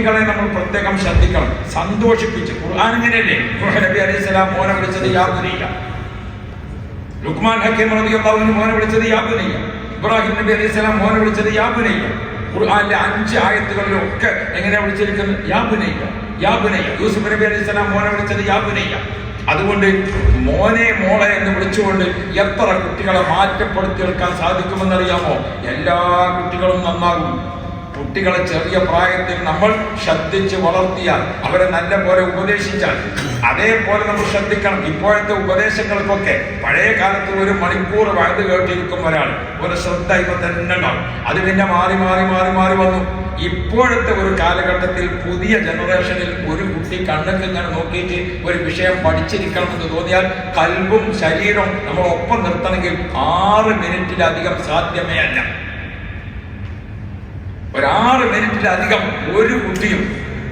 കുട്ടികളെ നമ്മൾ പ്രത്യേകം ശ്രദ്ധിക്കണം. സന്തോഷിപ്പിച്ച്. ഖുർആൻ ഇങ്ങനെയല്ലേ? നബി അലൈഹി സ്വലാം മോനെ വിളിച്ചത് യാതൊരില്ല. ലുക്മാൻ ഹക്കീം റളിയല്ലാഹു മോനെ വിളിച്ചത് യാതൊരില്ല. ഇബ്രാഹിം നബി അലൈഹി സ്വലാം മോനെ വിളിച്ചത് യാതൊരില്ല. ഖുർആനിലെ അഞ്ച് ആയത്തുകളിലൊക്കെ എങ്ങനെ വിളിച്ചിരിക്കുന്നത്? യാബുനയ്യ യാബുനയ്യ യൂസുഫ് നബി അലൈഹി സ്വലാം മോനെ വിളിച്ചത് യാബുനയ്യ അതുകൊണ്ട് മോനെ മോളെ എന്ന് വിളിച്ചുകൊണ്ട് എത്ര കുട്ടികളെ മാറ്റപ്പെടുത്തിയെടുക്കാൻ സാധിക്കുമെന്നറിയാമോ? എല്ലാ കുട്ടികളും നന്നാകും. കുട്ടികളെ ചെറിയ പ്രായത്തിൽ നമ്മൾ ശ്രദ്ധിച്ച് വളർത്തിയാൽ അവരെ നല്ല പോലെ ഉപദേശിച്ചാൽ അതേപോലെ നമ്മൾ ശ്രദ്ധിക്കണം. ഇപ്പോഴത്തെ ഉപദേശങ്ങൾക്കൊക്കെ പഴയ കാലത്ത് ഒരു മണിക്കൂർ വഴുത് കേട്ടിരിക്കും ഒരാൾ ഒരു ശ്രദ്ധ ഇപ്പൊ തന്നെ ഉണ്ടാവും. അത് പിന്നെ മാറി മാറി മാറി മാറി വന്നു. ഇപ്പോഴത്തെ ഒരു കാലഘട്ടത്തിൽ പുതിയ ജനറേഷനിൽ ഒരു കുട്ടി കണ്ണൊക്കെ ഇങ്ങനെ നോക്കിയിട്ട് ഒരു വിഷയം പഠിച്ചിരിക്കണം എന്ന് തോന്നിയാൽ കൽവും ശരീരവും നമ്മൾ ഒപ്പം നിർത്തണമെങ്കിൽ ആറ് മിനിറ്റിലധികം സാധ്യമേ അല്ല. ഒരാറ് മിനിറ്റിലധികം ഒരു കുട്ടിയും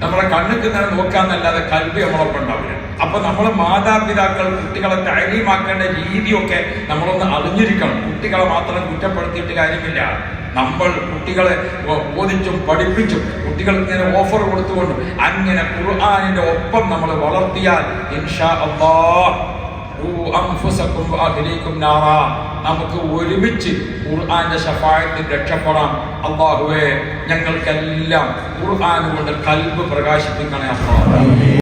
നമ്മളെ കണ്ണുക്ക് നോക്കാന്നല്ലാതെ കൽവി നമ്മളൊപ്പം ഉണ്ടാവില്ല. അപ്പൊ നമ്മളെ മാതാപിതാക്കൾ കുട്ടികളെ തൈര്യമാക്കേണ്ട രീതിയൊക്കെ നമ്മളൊന്ന് അറിഞ്ഞിരിക്കണം. കുട്ടികളെ മാത്രം കുറ്റപ്പെടുത്തിയിട്ട് കാര്യമില്ല. നമ്മൾ കുട്ടികളെ ബോധിച്ചും പഠിപ്പിച്ചും കുട്ടികൾക്ക് ഇങ്ങനെ ഓഫർ കൊടുത്തുകൊണ്ടും അങ്ങനെ ഖുർആാനിന്റെ ഒപ്പം നമ്മൾ വളർത്തിയാൽ ഇൻഷാ അള്ളാഹ് നമുക്ക് ഒരുമിച്ച് ഖുർആന്റെ ഷഫായത്തിൽ രക്ഷപ്പെടാം. അള്ളാഹുവേ ഞങ്ങൾക്കെല്ലാം ഖുർആൻ കൊണ്ട് കൽബ് പ്രകാശിപ്പിക്കണേ അള്ളാഹ്.